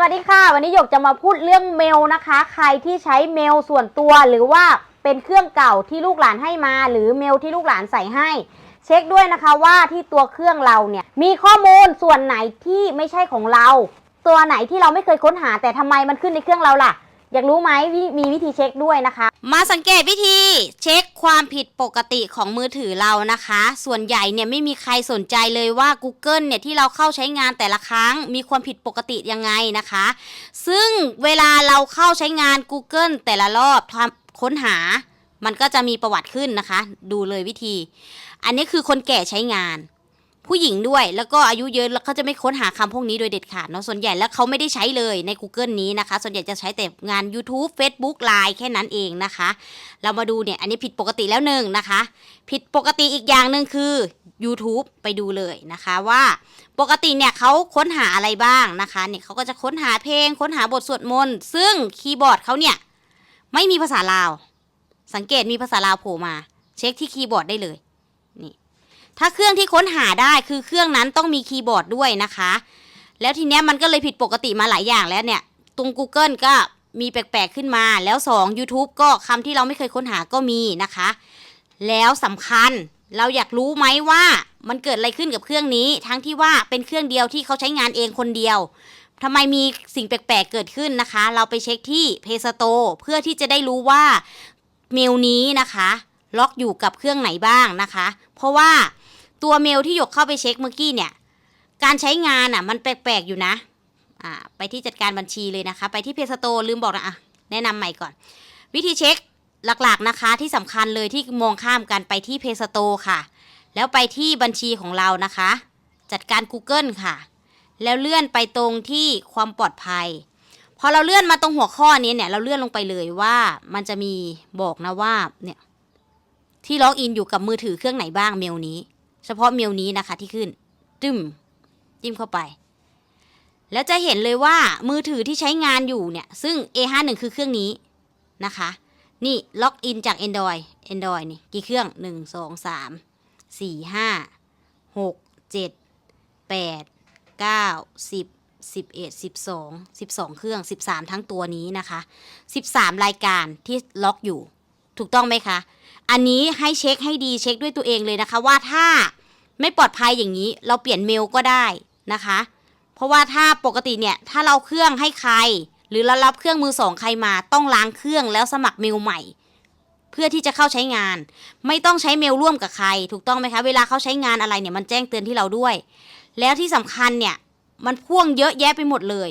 วัสดีค่ะ วันนี้หยกจะมาพูดเรื่องเมลนะคะ ใครที่ใช้เมลส่วนตัวหรือว่าเป็นเครื่องเก่าที่ลูกหลานให้มา หรือเมลที่ลูกหลานใส่ให้ เช็คด้วยนะคะว่าที่ตัวเครื่องเราเนี่ยมีข้อมูลส่วนไหนที่ไม่ใช่ของเรา ตัวไหนที่เราไม่เคยค้นหาแต่ทำไมมันขึ้นในเครื่องเราล่ะ อยากรู้ไหมมีวิธีเช็คด้วยนะคะ มาสังเกตวิธีเช็คความผิดปกติของมือถือเรานะคะ ส่วนใหญ่เนี่ยไม่มีใครสนใจเลยว่า Google เนี่ยที่เราเข้าใช้งานแต่ละครั้ง มีความผิดปกติยังไงนะคะ ซึ่งเวลาเราเข้าใช้งาน Google แต่ละรอบทำค้นหา มันก็จะมีประวัติขึ้นนะคะ ดูเลยวิธี อันนี้คือคนแก่ใช้งาน ผู้หญิงด้วย แล้วก็อายุเยอะแล้วเขาจะไม่ค้นหาคำพวกนี้โดยเด็ดขาดเนาะส่วนใหญ่แล้วเขาไม่ได้ใช้เลยใน Google นี้นะคะ ส่วนใหญ่จะใช้แต่งาน YouTube Facebook Line แค่นั้นเองนะคะ เรามาดูเนี่ย อันนี้ผิดปกติแล้วหนึ่งนะคะ ผิดปกติอีกอย่างหนึ่งคือ YouTube ไปดูเลยนะคะว่าปกติเนี่ยเขาค้นหาอะไรบ้างนะคะเนี่ยเขาก็จะค้นหาเพลง ค้นหาบทสวดมนต์ซึ่งคีย์บอร์ดเขาเนี่ยไม่มีภาษาลาว สังเกตมีภาษาลาวโผล่มา เช็คที่คีย์บอร์ดได้เลย ถ้าเครื่องที่ค้นหาได้คือเครื่องนั้นต้องมีคีย์บอร์ดด้วยนะคะ แล้วทีเนี้ยมันก็เลยผิดปกติมาหลายอย่างแล้วเนี่ยตรง Google ก็มีแปลกๆขึ้นมาแล้ว 2 YouTube ก็คำที่เราไม่เคยค้นหาก็มีนะคะ แล้วสำคัญเราอยากรู้ไหมว่ามันเกิดอะไรขึ้นกับเครื่องนี้ ทั้งที่ว่าเป็นเครื่องเดียวที่เขาใช้งานเองคนเดียวทำไมมีสิ่งแปลกๆเกิดขึ้นนะคะ เราไปเช็คที่ Play Store เพื่อที่จะได้รู้ว่าเมลนี้นะคะ ล็อกอยู่กับเครื่องไหนบ้างนะคะ เพราะว่า ตัวเมลที่หยกเข้าไปเช็คเมื่อกี้เนี่ย การใช้งานอะ มันแปลกๆอยู่นะ อ่า ไปที่จัดการบัญชีเลยนะคะ ไปที่เพจสโตลืมบอกนะอะแนะนำใหม่ก่อน วิธีเช็คหลักๆนะคะที่สำคัญเลยที่มองข้ามกันไปที่เพจสโตค่ะ แล้วไปที่บัญชีของเรานะคะ จัดการ Google ค่ะ แล้วเลื่อนไปตรงที่ความปลอดภัยพอเราเลื่อนมาตรงหัวข้อนี้เนี่ย เราเลื่อนลงไปเลยว่ามันจะมีบอกนะว่าเนี่ยที่ล็อกอินอยู่กับมือถือเครื่องไหนบ้างเมลนี้ เฉพาะเมลนี้นะคะที่ขึ้นตึมจิ้มเข้าไป แล้วจะเห็นเลยว่ามือถือที่ใช้งานอยู่เนี่ย ซึ่ง A51 คือเครื่องนี้นะคะ นี่ล็อกอินจาก Android Android นี่กี่เครื่อง 1 2 3 4 5 6 7 8 9 10 11 12 12 เครื่อง 13 ทั้งตัวนี้นะคะ 13 รายการที่ล็อกอยู่ ถูกต้องไหมคะ อันนี้ให้เช็คให้ดีเช็คด้วยตัวเองเลยนะคะ ว่าถ้าไม่ปลอดภัยอย่างนี้เราเปลี่ยนเมลก็ได้นะคะ เพราะว่าถ้าปกติเนี่ยถ้าเราเครื่องให้ใคร หรือเรารับเครื่องมือสองใครมาต้องล้างเครื่องแล้วสมัครเมลใหม่ เพื่อที่จะเข้าใช้งาน ไม่ต้องใช้เมลร่วมกับใคร ถูกต้องไหมคะเวลาเขาใช้งานอะไรเนี่ยมันแจ้งเตือนที่เราด้วย แล้วที่สำคัญเนี่ยมันพ่วงเยอะแยะไปหมดเลย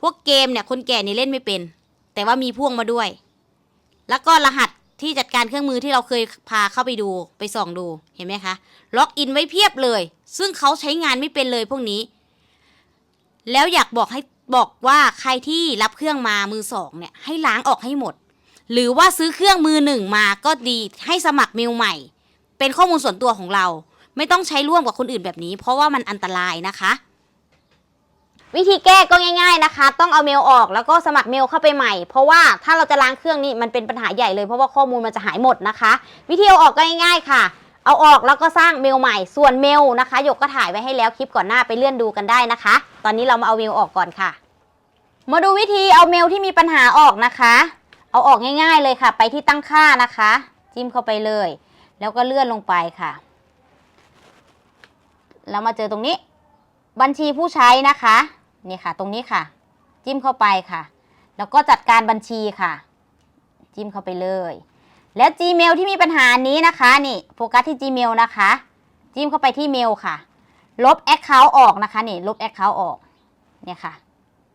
พวกเกมเนี่ยคนแก่นี่เล่นไม่เป็น แต่ว่ามีพ่วงมาด้วย แล้วก็รหัสที่จัดการเครื่องมือที่เราเคยพาเข้าไปดูไปส่องดูเห็นไหมคะ ล็อกอินไว้เพียบเลย ซึ่งเขาใช้งานไม่เป็นเลยพวกนี้ แล้วอยากบอกให้บอกว่าใครที่รับเครื่องมามือสองเนี่ยให้ล้างออกให้หมด หรือว่าซื้อเครื่องมือหนึ่งมาก็ดีให้สมัครเมลใหม่ เป็นข้อมูลส่วนตัวของเรา ไม่ต้องใช้ร่วมกับคนอื่นแบบนี้ เพราะว่ามันอันตรายนะคะ วิธีแก้ก็ง่าย ๆนะคะ ต้องเอาเมลออกแล้วก็สมัครเมลเข้าไปใหม่ เพราะว่าถ้าเราจะล้างเครื่องนี่มันเป็นปัญหาใหญ่เลยเพราะว่าข้อมูลมันจะหายหมดนะคะ วิธีเอาออกก็ง่ายๆค่ะ เอาออกแล้วก็สร้างเมลใหม่ ส่วนเมลนะคะหยกก็ถ่ายไว้ให้แล้วคลิปก่อนหน้าไปเลื่อนดูกันได้นะคะ ตอนนี้เรามาเอาเมลออกก่อนค่ะ มาดูวิธีเอาเมลที่มีปัญหาออกนะคะ เอาออกง่าย ๆเลยค่ะ ไปที่ตั้งค่านะคะ จิ้มเข้าไปเลย แล้วก็เลื่อนลงไปค่ะแล้วมาเจอตรงนี้ บัญชีผู้ใช้นะคะ นี่ค่ะ ตรงนี้ค่ะ จิ้มเข้าไปค่ะ แล้วก็จัดการบัญชีค่ะ จิ้มเข้าไปเลย แล้ว Gmail ที่มีปัญหานี้นะคะนี่โฟกัสที่ Gmail นะคะ จิ้มเข้าไปที่เมลค่ะ ลบ Account ออกนะคะนี่ลบ Account ออกเนี่ยค่ะ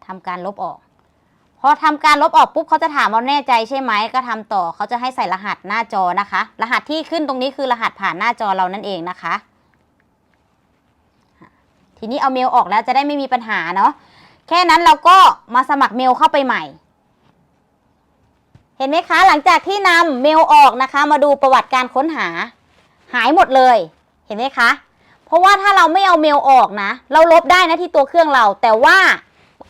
ทำการลบออก พอทำการลบออกปุ๊บเขาจะถามว่าแน่ใจใช่ไหมก็ทำต่อเขาจะให้ใส่รหัสหน้าจอนะคะ รหัสที่ขึ้นตรงนี้คือรหัสผ่านหน้าจอเรานั่นเองนะคะ ทีนี้เอาเมลออกแล้วจะได้ไม่มีปัญหาเนาะแค่นั้นเราก็มาสมัครเมลเข้าไปใหม่ เห็นไหมคะ หลังจากที่นำเมลออกนะคะ มาดูประวัติการค้นหา หายหมดเลย เห็นไหมคะ เพราะว่าถ้าเราไม่เอาเมลออกนะ เราลบได้นะที่ตัวเครื่องเรา แต่ว่า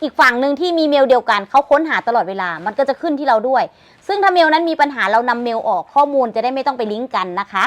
อีกฝั่งหนึ่งที่มีเมลเดียวกันเขาค้นหาตลอดเวลา มันก็จะขึ้นที่เราด้วย ซึ่งถ้าเมลนั้นมีปัญหาเรานำเมลออกข้อมูลจะได้ไม่ต้องไปลิงก์กันนะคะ